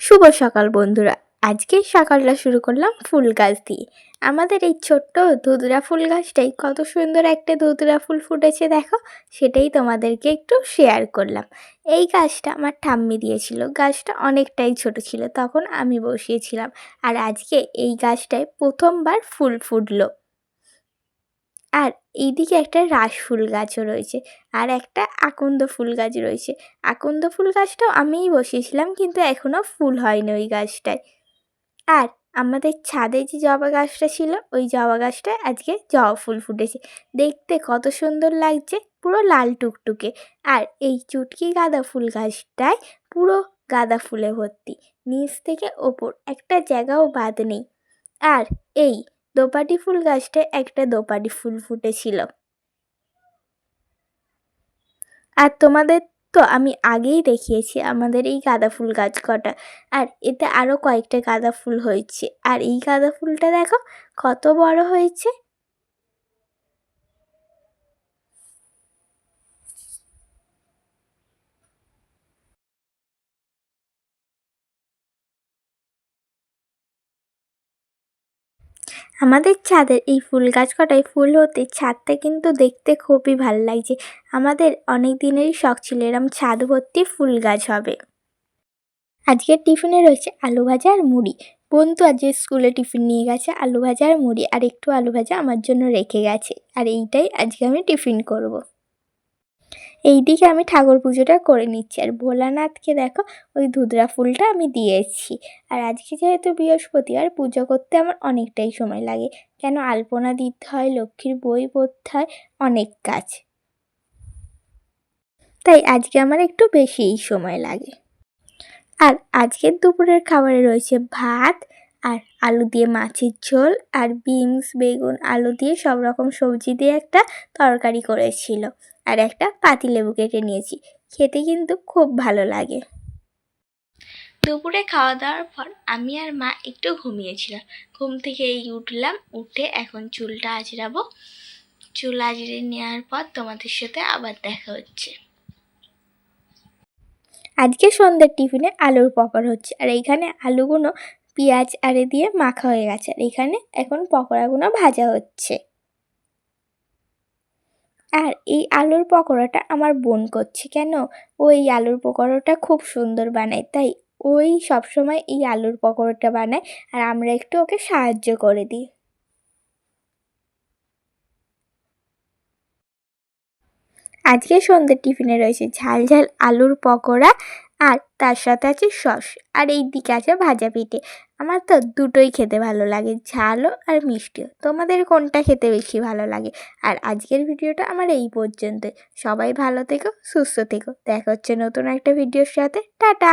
শুভ সকাল বন্ধুরা। আজকে সকালটা শুরু করলাম ফুল গাছ দিয়ে। আমাদের এই ছোট্ট ধুতরা ফুল গাছটাই কত সুন্দর একটা ধুতরা ফুল ফুটেছে দেখো, সেটাই তোমাদেরকে একটু শেয়ার করলাম। এই গাছটা আমার ঠাম্মি দিয়েছিল, গাছটা অনেকটাই ছোট ছিল, তখন আমি বসিয়েছিলাম আর আজকে এই গাছটায় প্রথমবার ফুল ফুটলো। আর এইদিকে একটা রাস ফুল গাছও রয়েছে আর একটা আকন্দ ফুল গাছ রয়েছে। আকন্দ ফুল গাছটাও আমিই বসিয়েছিলাম কিন্তু এখনও ফুল হয়নি ওই গাছটায়। আর আমাদের ছাদে যে জবা গাছটা ছিল, ওই জবা গাছটায় আজকে জবা ফুল ফুটেছে। দেখতে কত সুন্দর লাগছে, পুরো লাল টুকটুকে। আর এই চুটকি গাঁদা ফুল গাছটায় পুরো গাঁদা ফুলে ভর্তি। নিচ থেকে ওপর একটা জায়গাও বাদ নেই। আর এই দোপাটি ফুল গাছটায় একটা দোপাটি ফুল ফুটেছিল। আর তোমাদের তো আমি আগেই দেখিয়েছি আমাদের এই গাঁদা ফুল গাছ কটা। আর এতে আরও কয়েকটা গাঁদা ফুল হয়েছে। আর এই গাঁদা ফুলটা দেখো কত বড় হয়েছে। আমাদের ছাদের এই ফুল গাছ কটায় ফুল হতে ছাদটা কিন্তু দেখতে খুবই ভালো লাগছে। আমাদের অনেক দিনেরই শখ ছিল এরম ছাদ ভর্তি ফুল গাছ হবে। আজকের টিফিনে রয়েছে আলু ভাজা আর মুড়ি। বন্ধু আজকে স্কুলে টিফিন নিয়ে গেছে আলু ভাজা আর মুড়ি, আর একটু আলু ভাজা আমার জন্য রেখে গেছে। আর এইটাই আজকে আমি টিফিন করব। এই দিকে আমি ঠাকুর পুজোটা করে নিচ্ছি। আর ভোলানাথকে দেখো, ওই ধুদরা ফুলটা আমি দিয়েছি। আর আজকে যেহেতু বৃহস্পতিবার, পুজো করতে আমার অনেকটাই সময় লাগে। কেন আলপনা দিতে হয়, লক্ষ্মীর বই পড়তে হয়, অনেক কাজ। তাই আজকে আমার একটু বেশিই সময় লাগে। আর আজকের দুপুরের খাবারে রয়েছে ভাত আর আলু দিয়ে মাছের ঝোল আর বিনস, বেগুন, আলু দিয়ে সব রকম সবজি দিয়ে একটা তরকারি করেছিল। আর একটা পাতিলেবু কেটে নিয়েছি। খেতে কিন্তু খুব ভালো লাগে। দুপুরে খাওয়া দাওয়ার পর আমি আর মা একটু ঘুমিয়েছিলাম। ঘুম থেকে এই উঠলাম উঠে এখন চুলটা আজরাবো চুল আজরে নেওয়ার পর তোমাদের সাথে আবার দেখা হচ্ছে। আজকে সন্ধ্যের টিফিনে আলুর পকোড়া হচ্ছে। আর এইখানে আলুগুলো পেঁয়াজ আরে দিয়ে মাখা হয়ে গেছে। আর এখানে এখন পকোড়াগুলো ভাজা হচ্ছে। আর এই আলুর পকোড়াটা আমার বোন করছে কেন? ওই আলুর পকোড়াটা খুব সুন্দর বানায়, তাই ওই সবসময় এই আলুর পকোড়াটা বানায় আর আমরা একটু ওকে সাহায্য করে দিই। আজকে সন্ধ্যের টিফিনে রয়েছে ঝাল ঝাল আলুর পকোড়া আর তার সাথে আছে সস, আর এই দিকে আছে ভাজা পিঠে। আমার তো দুটোই খেতে ভালো লাগে, ঝালও আর মিষ্টিও। তোমাদের কোনটা খেতে বেশি ভালো লাগে? আর আজকের ভিডিওটা আমার এই পর্যন্ত সবাই ভালো থেকো, সুস্থ থেকো। দেখা হচ্ছে নতুন একটা ভিডিওর সাথে। টাটা!